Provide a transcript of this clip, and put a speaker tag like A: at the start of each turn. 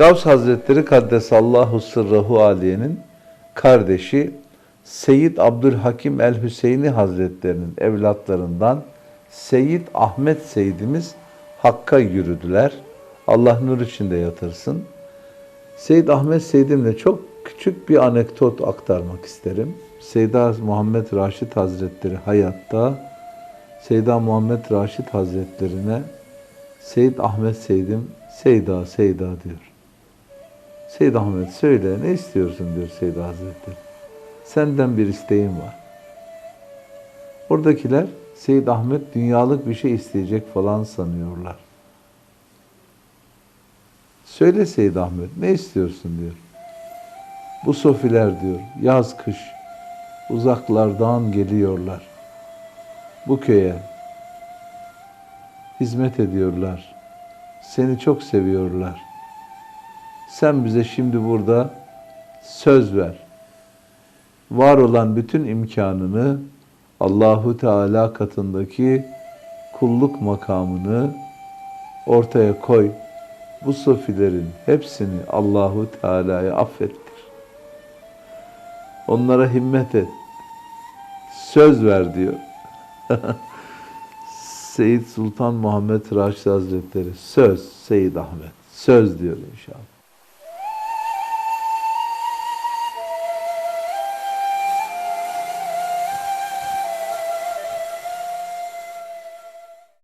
A: Gavs Hazretleri Kaddesallahu Sırrahu Aliye'nin kardeşi Seyyid Abdülhakim El Hüseyini Hazretlerinin evlatlarından Seyyid Ahmet Seyyidimiz Hakk'a yürüdüler. Allah nur içinde yatırsın. Seyyid Ahmet Seyyidimle çok küçük bir anekdot aktarmak isterim. Seyda Muhammed Raşid Hazretleri hayatta Seyda Muhammed Raşid Hazretlerine Seyyid Ahmet Seydim Seyda Seyda diyor. Seyyid Ahmet söyle ne istiyorsun diyor Seyda Hazretleri. Senden bir isteğim var. Oradakiler Seyyid Ahmet dünyalık bir şey isteyecek falan sanıyorlar. Söyle Seyyid Ahmet ne istiyorsun diyor. Bu sofiler diyor yaz kış uzaklardan geliyorlar. Bu köye hizmet ediyorlar. Seni çok seviyorlar. Sen bize şimdi burada söz ver. Var olan bütün imkanını Allahu Teala katındaki kulluk makamını ortaya koy. Bu sofilerin hepsini Allahu Teala'ya affettir. Onlara himmet et. Söz ver diyor. Seyyid Sultan Muhammed Raşid Hazretleri söz Seyyid Ahmet söz diyor inşallah.